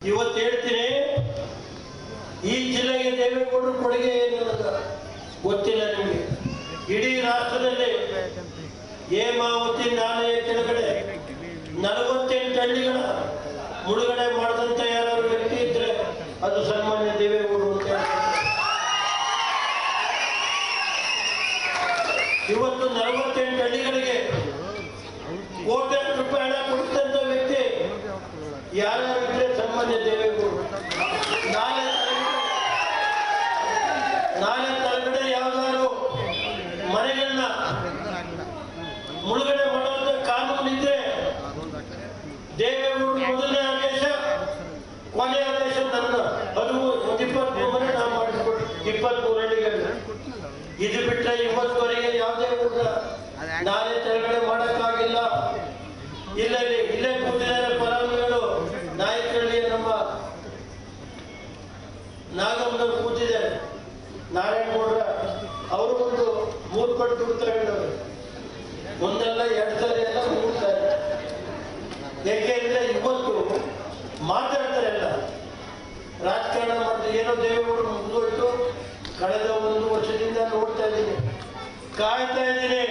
ಇವತ್ತು ಹೇಳ್ತೀನಿ, ಈ ಜಿಲ್ಲೆಗೆ ದೇವೇಗೌಡರ ಕೊಡುಗೆ ಏನು ಗೊತ್ತಿಲ್ಲ ನಿಮಗೆ. ಇಡೀ ರಾಷ್ಟ್ರದಲ್ಲಿ ಹೇಮಾವತಿ ನಾಲೆಯ ಕೆಳಗಡೆ ನಲವತ್ತೆಂಟು ಹಳ್ಳಿಗಳ ಮುಳುಗಡೆ ಮಾಡಿದಂತ ಯಾರಾದ್ರು ವ್ಯಕ್ತಿ ಇದ್ರೆ ಅದು ಸನ್ಮಾನ್ಯ ದೇವೇಗೌಡರು ಅಂತ ಇವತ್ತು ನಲವತ್ತೆಂಟು ಹಳ್ಳಿಗಳಿಗೆ ಕೋಟ್ಯಾಂತರ ರೂಪಾಯಿ ಹಣ ಕೊಡುತ್ತಂತ ವ್ಯಕ್ತಿ ಯಾರ್ಯಾರು ಸಂಬಂಧ ದೇವೇಗೌಡರು ನಾಳೆ ನಾಳೆ ತಳಗಡೆ ಯಾವ್ದಾದ್ರು ಮನೆಗಳನ್ನ ಮುಳುಗಡೆ ಮಾಡುವಂತ ಕಾನೂನು ಇದ್ರೆ ದೇವೇಗೌಡರು ಮೊದಲನೇ ಆದೇಶ, ಕೊನೆಯ ಆದೇಶ ನನ್ನ ಇಪ್ಪತ್ಮೂರು ಮನೆ ನಾವು ಮಾಡಿಸ್ಕೊಟ್ಟು ಇಪ್ಪತ್ಮೂರು ಹಳ್ಳಿಗಳು ಇದು ಬಿಟ್ಟರೆ ಇವತ್ತುವರೆಗೆ ಯಾವುದೇ ಕೂಡ ನಾಳೆ ತೆರಗಡೆ ಮಾಡೋಕ್ಕಾಗಿಲ್ಲ. ಇಲ್ಲ ಇಲ್ಲಿ ಇಲ್ಲೇ ಕೂತಿದ್ದಾರೆ ಫಲಾನುಭವಿಗಳು ನಾಯಕರಲ್ಲಿ ನಮ್ಮ ನಾಗಮ್ಮನವ್ರು ಕೂತಿದ್ದಾರೆ ನಾರಾಯಣ ಗೌಡ್ರ ಅವರು ಒಂದು ಮೂರು ಪಟ್ಟು ತಗೊಂಡವ್ರು ಒಂದಲ್ಲ ಎರಡು ಸಾರಿ ಎಲ್ಲ ಮೂರು ಸಾರಿ ಏಕೆಂದ್ರೆ ಇವತ್ತು ಮಾತಾಡ್ತಾರೆ ಎಲ್ಲ ರಾಜಕಾರಣ ಮಾಡಿದ್ರೆ ಏನೋ ದೇವೇಗೌಡರು ಮುಂದುವರಿತು ಕಳೆದ ಒಂದು ವರ್ಷದಿಂದ ನೋಡ್ತಾ ಇದ್ದೀನಿ. ಕಾಯ್ತಾ ಇದ್ದೀನಿ.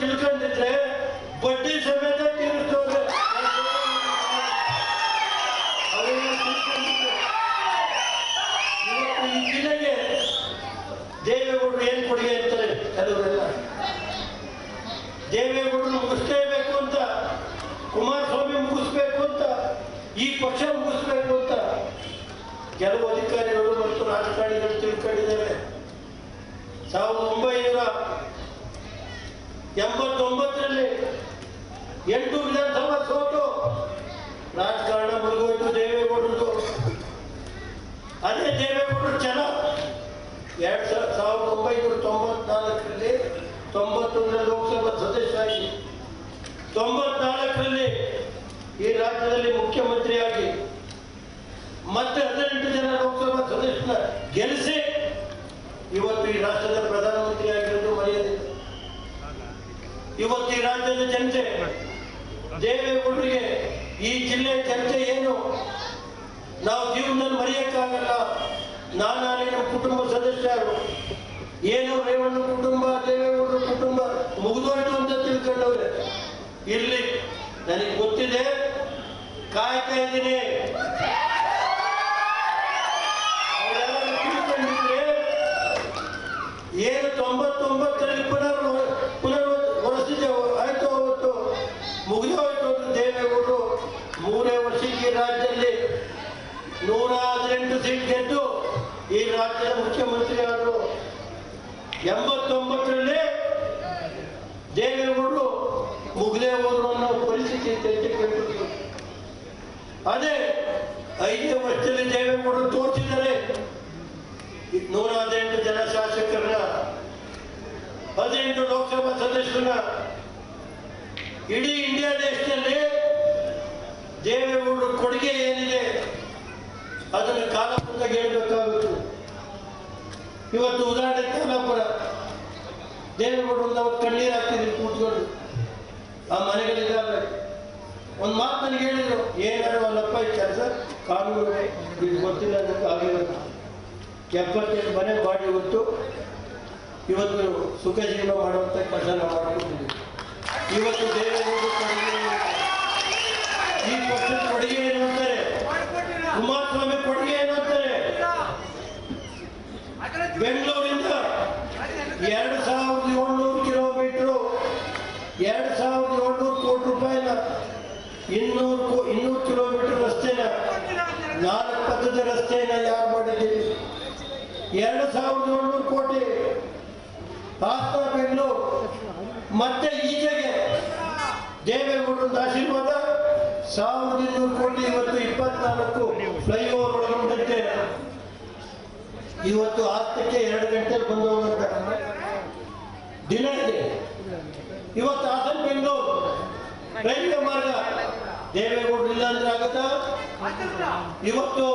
ತಿಳ್ಕೊಂಡಿದ್ರೆ ಬಡ್ಡಿ ಸಮೇತ ದೇವೇಗೌಡರು ಏನು ಕೊಡುಗೆ ಅಂತಾರೆ ಕೆಲವರೆಲ್ಲ ದೇವೇಗೌಡರು ಮುಗಿಸ್ಲೇಬೇಕು ಅಂತ ಕುಮಾರಸ್ವಾಮಿ ಮುಗಿಸ್ಬೇಕು ಅಂತ ಈ ಪಕ್ಷ ಮುಗಿಸ್ಬೇಕು ಅಂತ ಕೆಲವು ಅಧಿಕಾರಿಗಳು ಮತ್ತು ರಾಜಕಾರಣಿಗಳು ತಿಳ್ಕೊಂಡಿದ್ದಾರೆ. ಸಾವಿರದ ಒಂಬೈನೂರ ಎಂಬತ್ತೊಂಬತ್ತರಲ್ಲಿ ಎಂಟು ವಿಧಾನಸಭಾ ಸೋತು ರಾಜಕಾರಣ ಮುಳುಗೋಯ್ತು ದೇವೇಗೌಡರದು. ಅದೇ ದೇವೇಗೌಡರು ಜನ ಎರಡ್ ಸಾವಿರದ ಒಂಬೈನೂರ ತೊಂಬತ್ನಾಲ್ಕರಲ್ಲಿ ತೊಂಬತ್ತೊಂದರ ಲೋಕಸಭಾ ಸದಸ್ಯರಾಗಿ, ತೊಂಬತ್ನಾಲ್ಕರಲ್ಲಿ ಈ ರಾಜ್ಯದಲ್ಲಿ ಮುಖ್ಯಮಂತ್ರಿಯಾಗಿ ಮತ್ತೆ ಹದಿನೆಂಟು ಜನ ಲೋಕಸಭಾ ಸದಸ್ಯನ ಗೆಲ್ಲಿಸಿ. ಇವತ್ತು ಈ ರಾಷ್ಟ್ರದ ಪ್ರಧಾನಮಂತ್ರಿ ಆಗಿರೋದು ಮರೆಯದಿಲ್ಲ ಇವತ್ತು ಈ ರಾಜ್ಯದ ಜನತೆ ದೇವೇಗೌಡರಿಗೆ ಈ ಜಿಲ್ಲೆ ಜನತೆ ಏನು? ನಾವು ಜೀವನದಲ್ಲಿ ಮರೆಯಕ್ಕಾಗಲ್ಲ. ನಾನಾನೇ ನಮ್ಮ ಕುಟುಂಬ ಸದಸ್ಯರು. ಏನು ರೇವಣ್ಣ ಕುಟುಂಬ, ದೇವೇಗೌಡರ ಕುಟುಂಬ ಮುಗಿದೋಯ್ತು ಅಂತ ತಿಳ್ಕೊಂಡವ್ರೆ. ಇರ್ಲಿ, ನನಗೆ ಗೊತ್ತಿದೆ. ಕಾಯ್ತಾ ಇದ್ದೀನಿ ಅವರೆಲ್ಲರೂ ತಿಳ್ಕೊಂಡಿದ್ರೆ ಏನು ತೊಂಬತ್ತೊಂಬತ್ತರಲ್ಲಿ ಪುನರ್ ಪುನರ್ ಹೊರಸಿದೆ ಆಯ್ತು, ಅವತ್ತು ಮುಗಿದೋಯ್ತು ಅಂತ ದೇವೇಗೌಡರು. ಮೂರೇ ವರ್ಷಕ್ಕೆ ರಾಜ್ಯದಲ್ಲಿ ನೂರ ಹದಿನೆಂಟು ಸೀಟ್ ಗೆದ್ದು ಈ ರಾಜ್ಯದ ಮುಖ್ಯಮಂತ್ರಿ ಆದರು ಎಂಬತ್ತೊಂಬತ್ತರಲ್ಲಿ ದೇವೇಗೌಡರು ಮುಗದೇ ಹೋದ್ರು ಅನ್ನೋ ಪರಿಸ್ಥಿತಿ ತೆಗೆದುಕೊಂಡು ಅದೇ ಐದೇ ವರ್ಷದಲ್ಲಿ ದೇವೇಗೌಡರು ತೋರಿಸಿದ್ದಾರೆ. ನೂರ ಹದಿನೆಂಟು ಜನ ಶಾಸಕರನ್ನ ಹದಿನೆಂಟು ಲೋಕಸಭಾ ಸದಸ್ಯರನ್ನ ಇಡೀ ಇಂಡಿಯಾ ದೇಶದಲ್ಲಿ ದೇವೇಗೌಡರ ಕೊಡುಗೆ ಏನಿದೆ ಅದನ್ನು ಕಾಲಪುಸ್ತಕ ಹೇಳ್ಬೇಕಾಗುತ್ತೆ. ಇವತ್ತು ಉದಾಹರಣೆ ಕಾಲಪುರ ದೇವೇಗೌಡರು ನಾವು ಕಣ್ಣೀರು ಹಾಕ್ತಿದ್ವಿ ಕೂತ್ಕೊಂಡು. ಆ ಮನೆಗಳಿದ್ದಾವೆ ಒಂದು ಮಾತು ನನಗೆ ಹೇಳಿದ್ರು, ಏನಾದ್ರು ಅಲ್ಲಪ್ಪ ಈ ಕೆಲಸ ಕಾನೂನು ಇದು ಗೊತ್ತಿಲ್ಲ ಅನ್ನೋದು ಆಗಿರೋದು ಎಪ್ಪತ್ತೆಂಟು ಮನೆ ಬಾಡಿ ಇವತ್ತು ಇವತ್ತು ಸುಖ ಜೀವನ ಮಾಡುವಂಥ ಕೆಲಸ ನಾವು ಮಾಡ್ಕೊಂಡಿದ್ದೀವಿ ಇವತ್ತು ಏನು? ಈ ಪಕ್ಷದ ಕೊಡುಗೆ ಏನು ಅಂತಾರೆ ಕುಮಾರಸ್ವಾಮಿ ಕೊಡುಗೆ ಏನು ಅಂತಾರೆ ಬೆಂಗಳೂರಿಂದ ಎರಡು ಸಾವಿರದ ಏಳ್ನೂರು ಕಿಲೋಮೀಟ್ರು, ಎರಡು ಸಾವಿರದ ಏಳ್ನೂರು ಕೋಟಿ ರೂಪಾಯಿನ ಇನ್ನೂರು ಇನ್ನೂರು ಕಿಲೋಮೀಟರ್ ರಸ್ತೆನ, ನಾಲ್ಕು ಪಥದ ರಸ್ತೆನ ಯಾರು ಎರಡು ಸಾವಿರದ ಏಳ್ನೂರು ಕೋಟಿ ಬೆಂಗಳೂರು ಮತ್ತೆ ಈಚೆಗೆ ದೇವೇಗೌಡರ ಆಶೀರ್ವಾದ ಸಾವಿರದ ಇನ್ನೂರು ಕೋಟಿ ಇವತ್ತು ಇಪ್ಪತ್ನಾಲ್ಕು ಫ್ಲೈಓವರ್ ಒಳಗೊಂಡಂತೆ ಇವತ್ತು ಆಸ್ತಕ್ಕೆ ಎರಡು ಗಂಟೆಗೆ ಬಂದು ಹೋಗುವಂತ ದಿನ ಇದೆ ಇವತ್ತು ಹಾಸನ ಬೆಂಗಳೂರು ರೈಲ್ವೆ ಮಾರ್ಗ ದೇವೇಗೌಡರು ಇಲ್ಲ ಅಂದ್ರೆ ಆಗುತ್ತಾ? ಇವತ್ತು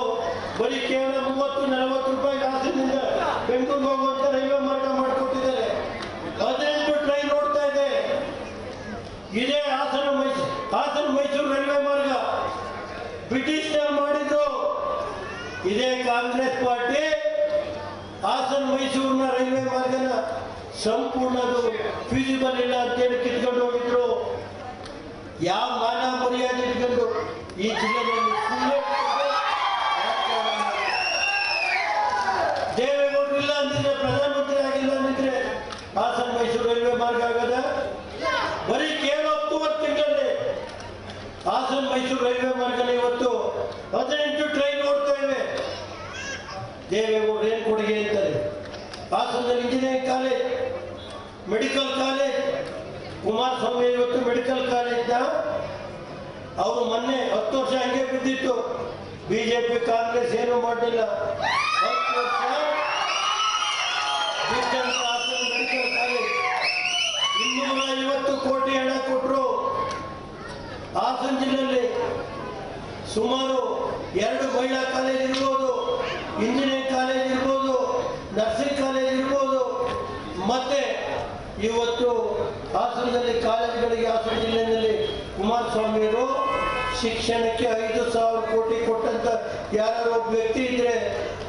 ಬರೀ ಕೇವಲ ಮೂವತ್ತು ನಲವತ್ತು ರೂಪಾಯಿ ಕಾಸಿನಿಂದ ಬೆಂಗಳೂರಿಗೆ ಹೋಗುವಂತ ರೈಲ್ವೆ ಮಾರ್ಗ ಮಾಡಿಕೊಟ್ಟಿದ್ದಾರೆ. ಹದಿನೆಂಟು ಟ್ರೈನ್ ಓಡ್ತಾ ಇದೆ. ಇದೇ ಹಾಸನ ಮೈಸೂರು ಹಾಸನ ಮೈಸೂರು ರೈಲ್ವೆ ಮಾರ್ಗ. ಬ್ರಿಟಿಷ್ ಮಾಡಿದ್ರು. ಇದೇ ಕಾಂಗ್ರೆಸ್ ಪಾರ್ಟಿ ಹಾಸನ ಮೈಸೂರಿನ ರೈಲ್ವೆ ಮಾರ್ಗನ ಸಂಪೂರ್ಣ ಫೀಸಿಬಲ್ ಇಲ್ಲ ಅಂತೇಳಿ ಕಿತ್ಕೊಂಡು ಹೋಗಿದ್ರು ಯಾವ ಮಾನ ಮರ್ಯಾದೆ ಇಟ್ಕೊಂಡು ಈ ಜಿಲ್ಲೆಯಲ್ಲಿ ಮಾಡಿದ್ರು. ದೇವೇಗೌಡರು ಇಲ್ಲ ಅಂದಿದ್ರೆ, ಪ್ರಧಾನಮಂತ್ರಿ ಆಗಿಲ್ಲ ಅಂದಿದ್ರೆ ಹಾಸನ ಮೈಸೂರು ರೈಲ್ವೆ ಮಾರ್ಗ ಆಗದ ಬರೀ ಕೇವಲ ಹತ್ತು ವರ್ಷಗಳಲ್ಲಿ ಹಾಸನ ಮೈಸೂರು ರೈಲ್ವೆ ಮಾರ್ಗನ ಇವತ್ತು ಹದಿನೆಂಟು ಟ್ರೈನ್ ಓಡ್ತಾ ಇವೆ ದೇವೇಗೌಡರು ಏನು ಕೊಡುಗೆ ಅಂತಾರೆ ಹಾಸನದಲ್ಲಿ engineering college medical college Kumaraswamy ಇವತ್ತು ಮೆಡಿಕಲ್ ಕಾಲೇಜ್ನ, ಅವರು ಮೊನ್ನೆ ಹತ್ತು ವರ್ಷ ಹಂಗೆ ಬಿದ್ದಿತ್ತು. ಬಿಜೆಪಿ, ಕಾಂಗ್ರೆಸ್ ಏನು ಮಾಡಲಿಲ್ಲ. Medical college. ಕೋಟಿ ಹಣ ಕೊಟ್ಟರು ಹಾಸನ ಜಿಲ್ಲೆಯಲ್ಲಿ. ಸುಮಾರು ಎರಡು ಮಹಿಳಾ ಕಾಲೇಜ್ ಇರ್ಬೋದು, ಇಂಜಿನಿಯರಿಂಗ್ ಕಾಲೇಜ್ ಇರ್ಬೋದು, ನರ್ಸಿಂಗ್ ಕಾಲೇಜ್ ಇರ್ಬೋದು, ಮತ್ತೆ ಇವತ್ತು ಹಾಸನದಲ್ಲಿ ಕಾಲೇಜುಗಳಿಗೆ ಹಾಸನ ಜಿಲ್ಲೆಯಲ್ಲಿ ಕುಮಾರಸ್ವಾಮಿಯವರು ಶಿಕ್ಷಣಕ್ಕೆ ಐದು ಸಾವಿರ ಕೋಟಿ ಕೊಟ್ಟಂತ ಯಾರು ಒಬ್ಬ ವ್ಯಕ್ತಿ ಇದ್ರೆ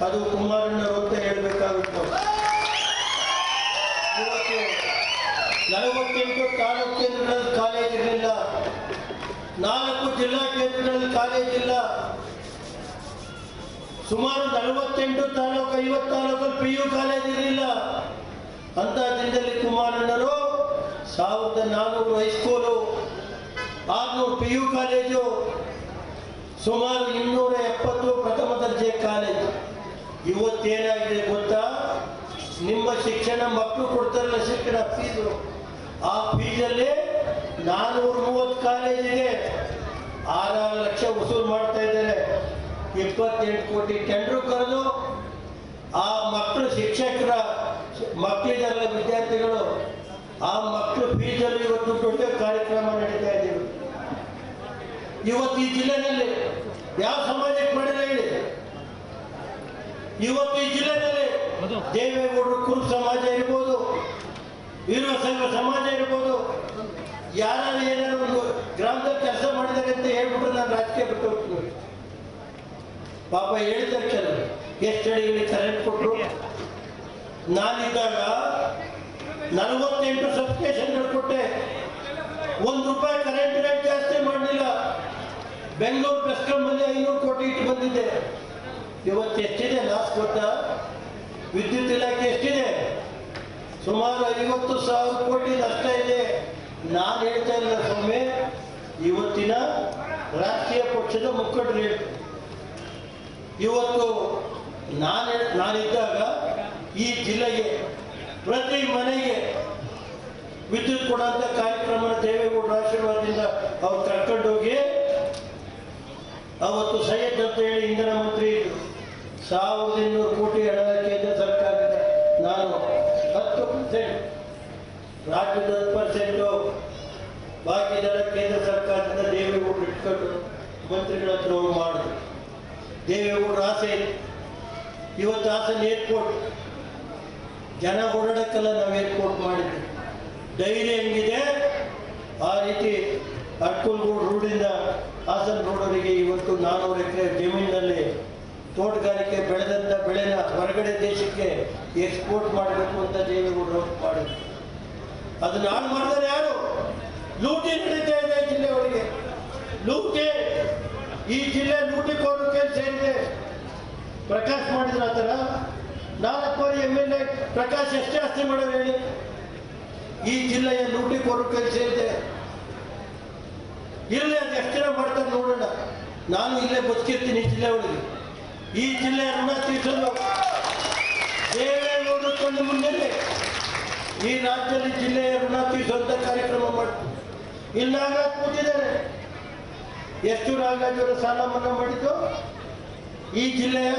ಅದು ಕುಮಾರಣ್ಣರು ಅಂತ ಹೇಳಬೇಕಾಗುತ್ತೆ. ನಲವತ್ತೆಂಟು ತಾಲೂಕು ಕೇಂದ್ರಗಳಲ್ಲಿ ಕಾಲೇಜ್ ಇರಲಿಲ್ಲ ನಾಲ್ಕು ಜಿಲ್ಲಾ ಕೇಂದ್ರಗಳಲ್ಲಿ ಕಾಲೇಜ್ ಇಲ್ಲ. ಸುಮಾರು ನಲವತ್ತೆಂಟು ತಾಲೂಕು ಐವತ್ತು ತಾಲೂಕಲ್ಲಿ ಪಿ ಯು ಕಾಲೇಜ್ ಇರಲಿಲ್ಲ. ದಿನದಲ್ಲಿ ಕುಮಾರಣ್ಣರು ಸಾವಿರದ ನಾನ್ನೂರು ಹೈಸ್ಕೂಲು ಆರ್ನೂರು ಪಿ ಯು ಕಾಲೇಜು, ಸುಮಾರು ಇನ್ನೂರ ಎಪ್ಪತ್ತು ಪ್ರಥಮ ದರ್ಜೆ ಕಾಲೇಜು. ಇವತ್ತೇನಾಗಿದೆ ಗೊತ್ತಾ? ನಿಮ್ಮ ಶಿಕ್ಷಣ ಮಕ್ಕಳು ಕೊಡ್ತಾರಲ್ಲ ಶಿಕ್ಷಣ ಫೀಸು ಆ ಫೀಸಲ್ಲಿ ನಾನ್ನೂರ ಮೂವತ್ತು ಕಾಲೇಜಿಗೆ ಆರಾರು ಲಕ್ಷ ವಸೂಲು ಮಾಡ್ತಾ ಇದ್ದಾರೆ. ಇಪ್ಪತ್ತೆಂಟು ಕೋಟಿ ಟೆಂಡ್ರು ಕರೆದು ಆ ಮಕ್ಕಳು ಶಿಕ್ಷಕರ ಮಕ್ಕಳಿಗೆಲ್ಲ ವಿದ್ಯಾರ್ಥಿಗಳು ಆ ಮಕ್ಕಳು ಫೀಸಲ್ಲಿ ಇವತ್ತು ದೊಡ್ಡ ಕಾರ್ಯಕ್ರಮ ನಡೀತಾ ಇದ್ದೀವಿ ಇವತ್ತು ಈ ಜಿಲ್ಲೆನಲ್ಲಿ ಯಾವ ಸಮಾಜಕ್ಕೆ ಮಾಡಿದ ಹೇಳಿ? ಇವತ್ತು ಈ ಜಿಲ್ಲೆನಲ್ಲಿ ದೇವೇಗೌಡರು ಕುರು ಸಮಾಜ ಇರ್ಬೋದು, ವೀರ ಸಂಘ ಸಮಾಜ ಇರ್ಬೋದು ಯಾರು ಏನಾದ್ರು ಒಂದು ಗ್ರಾಮದಲ್ಲಿ ಕೆಲಸ ಮಾಡಿದ್ದಾರೆ ಅಂತ ಹೇಳ್ಬಿಟ್ರೆ ನಾನು ರಾಜಕೀಯ ಬಿಟ್ಟು ಹೋಗ್ತೀನಿ. ಪಾಪ ಹೇಳಿದ ತಕ್ಷಣ ಎಷ್ಟು ಅಡಿಗಳಿಗೆ ಕರೆಂಟ್ ಕೊಟ್ಟರು ನಾನಿದ್ದಾಗ ನಲವತ್ತೆಂಟು ಸಬ್ಸ್ಟೇಷನ್ಗಳು ಕೊಟ್ಟೆ. ಒಂದು ರೂಪಾಯಿ ಕರೆಂಟ್ ರೇಟ್ ಜಾಸ್ತಿ ಮಾಡಲಿಲ್ಲ. ಬೆಂಗಳೂರು ಬೆಸ್ಕಾಂಬಲ್ಲಿ ಐನೂರು ಕೋಟಿ ಇಟ್ಟು ಬಂದಿದ್ದೆ. ಇವತ್ತು ಎಷ್ಟಿದೆ ಲಾಸ್ ಗೊತ್ತಾ? ವಿದ್ಯುತ್ ಇಲಾಖೆ ಎಷ್ಟಿದೆ? ಸುಮಾರು ಐವತ್ತು ಸಾವಿರ ಕೋಟಿ ನಷ್ಟ ಇದೆ. ನಾನು ಹೇಳ್ತಾ ಇಲ್ಲ ಸ್ವಾಮಿ, ಇವತ್ತಿನ ರಾಷ್ಟ್ರೀಯ ಪಕ್ಷದ ಮುಖಂಡರು ಇವತ್ತು ನಾನು ನಾನಿದ್ದಾಗ ಈ ಜಿಲ್ಲೆಗೆ, ಪ್ರತಿ ಮನೆಗೆ ವಿದ್ಯುತ್ ಕೊಡುವಂಥ ಕಾರ್ಯಕ್ರಮ ದೇವೇಗೌಡರ ಆಶೀರ್ವಾದದಿಂದ ಅವ್ರು ಕರ್ಕೊಂಡೋಗಿ ಅವತ್ತು ಸೈಯದ್ ಅಂತ ಹೇಳಿ ಇಂಧನ ಮಂತ್ರಿ ಸಾವಿರದ ಇನ್ನೂರು ಕೋಟಿ ಹಣ ಕೇಂದ್ರ ಸರ್ಕಾರದಿಂದ ನಾನು ಹತ್ತು ಪರ್ಸೆಂಟ್ ರಾಜ್ಯದ ಹತ್ತು ಬಾಕಿ ದರ ಕೇಂದ್ರ ಸರ್ಕಾರದಿಂದ ದೇವೇಗೌಡರು ಇಟ್ಕೊಂಡು ಮಂತ್ರಿಗಳ ಹತ್ರ ಮಾಡಿದ್ರು ದೇವೇಗೌಡರ ಆಸೆ. ಇವತ್ತು ಆಸೆ ಏರ್ಪೋರ್ಟ್ ಜನ ಓಡಾಡಕ್ಕೆಲ್ಲ ನಾವು ಏರ್ಪೋರ್ಟ್ ಮಾಡಿದ್ವಿ ಡೈರಿ ಹೆಂಗಿದೆ? ಆ ರೀತಿ ಅಡ್ಕಲ್ಗೂಡು ರೋಡಿಂದ ಹಾಸನ್ ರೋಡವರಿಗೆ ಇವತ್ತು ನಾನ್ನೂರು ಎಕರೆ ಜಮೀನಿನಲ್ಲಿ ತೋಟಗಾರಿಕೆ ಬೆಳೆದಂಥ ಬೆಳೆನ ಹೊರಗಡೆ ದೇಶಕ್ಕೆ ಎಕ್ಸ್ಪೋರ್ಟ್ ಮಾಡಬೇಕು ಅಂತ ದೇವೇಗೌಡರು ಮಾಡಿದ್ರು ಅದನ್ನ ಹಾಳು ಮಾಡಿದ್ರೆ ಯಾರು? ಲೂಟಿ ನಡೀತಾ ಇದೆ ಜಿಲ್ಲೆ ಒಳಗೆ. ಲೂಟಿ! ಈ ಜಿಲ್ಲೆ ಲೂಟಿ ಕೋರಕ್ಕೆ ಸೇರಿದೆ. ಪ್ರಕಾಶ್ ಮಾಡಿದ್ರ ಆ ಥರ ನಾಲ್ಕು ಕೋಟಿ ಎಂ ಎಲ್ ಎ ಪ್ರಕಾಶ್ ಎಷ್ಟೇ ಆಸ್ತಿ ಮಾಡೋರು ಹೇಳಿ. ಈ ಜಿಲ್ಲೆಯ ಲೂಟಿ ಕೋರಕ್ಕೆ ಸೇರಿದೆ ಇಲ್ಲಿ ಅದು ಎಷ್ಟು ಜನ ಮಾಡ್ತಾರೆ ನೋಡೋಣ. ನಾನು ಇಲ್ಲೇ ಬದುಕಿರ್ತೀನಿ ಈ ಜಿಲ್ಲೆ ಒಳಗೆ. ಈ ಜಿಲ್ಲೆಯ ಋಣ ತೀರಿಸಲು ದೇವೇಗೌಡರು ತಂದು ಮುಂದೆ ಈ ರಾಜ್ಯದಲ್ಲಿ ಜಿಲ್ಲೆಯ ಋಣ ತೀರಿಸುವಂತ ಕಾರ್ಯಕ್ರಮ ಮಾಡ್ತೀವಿ. ಇಲ್ಲಿ ಕೂತಿದ್ದಾರೆ. ಎಷ್ಟು ನಾಗರಾಜ್ ಸಾಲ ಮನ್ನಾ ಮಾಡಿದ್ದು ಈ ಜಿಲ್ಲೆಯ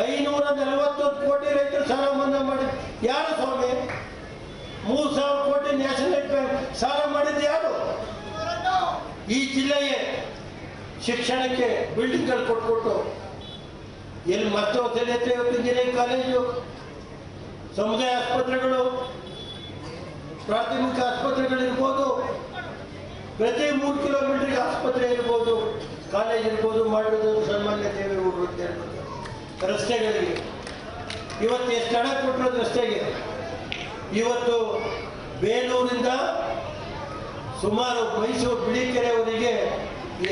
ಐನೂರ ನಲವತ್ತೊಂದು ಕೋಟಿ ರೈತರು ಸಾಲ ಮನ್ನಾ ಮಾಡಿ ಯಾರು ಸ್ವಾಮಿ? ಮೂರು ಸಾವಿರ ಕೋಟಿ ನ್ಯಾಷನಲ್ ಬ್ಯಾಂಕ್ ಸಾಲ ಮಾಡಿದ್ದು ಯಾರು? ಈ ಜಿಲ್ಲೆಯ ಶಿಕ್ಷಣಕ್ಕೆ ಬಿಲ್ಡಿಂಗ್ಗಳು ಕೊಟ್ಕೊಟ್ಟು ಎಲ್ಲಿ ಮತ್ತೆ ಇಂಜಿನಿಯರಿಂಗ್ ಕಾಲೇಜು ಸಮುದಾಯ ಆಸ್ಪತ್ರೆಗಳು, ಪ್ರಾಥಮಿಕ ಆಸ್ಪತ್ರೆಗಳಿರ್ಬೋದು ಪ್ರತಿ ಮೂರು ಕಿಲೋಮೀಟರ್ಗೆ ಆಸ್ಪತ್ರೆ ಇರ್ಬೋದು ಕಾಲೇಜ್ ಇರ್ಬೋದು, ಮಾಡಿರೋದು ಸನ್ಮಾನ್ಯ ದೇವೇಗೌಡರು ಅಂತ ಹೇಳ್ಬೋದು. ರಸ್ತೆಗಳಿಗೆ. ಇವತ್ತು ಎಷ್ಟು ಹಣ ಕೊಟ್ಟರು ರಸ್ತೆಗೆ? ಇವತ್ತು ಬೇಲೂರಿಂದ ಸುಮಾರು ಮೈಸೂರು ಬಿಳಿಕೆರೆಯವರಿಗೆ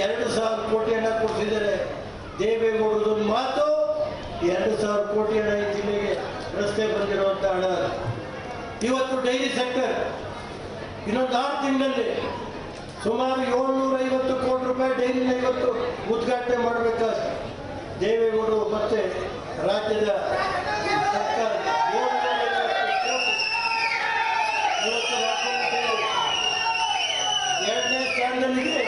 ಎರಡು ಸಾವಿರ ಕೋಟಿ ಹಣ ಕೊಡ್ತಿದ್ದಾರೆ ದೇವೇಗೌಡರದೊಂದು ಮಾತು, ಎರಡು ಸಾವಿರ ಕೋಟಿ ಹಣ ಈ ಜಿಲ್ಲೆಗೆ ರಸ್ತೆ ಬಂದಿರುವಂಥ ಹಣ ಇವತ್ತು ಡೈರಿ ಸೆಕ್ಟರ್ ಇನ್ನೊಂದು ಆರು ತಿಂಗಳಲ್ಲಿ ಸುಮಾರು ಏಳ್ನೂರ ಐವತ್ತು ಕೋಟಿ ರೂಪಾಯಿ ಡೈರಿ ಇವತ್ತು ಉದ್ಘಾಟನೆ ಮಾಡಬೇಕಾದ್ರೆ ದೇವೇಗೌಡರು ಮತ್ತೆ ರಾಜ್ಯದ ಸರ್ಕಾರ ಎರಡನೇ ಸ್ಥಾನದಲ್ಲಿದೆ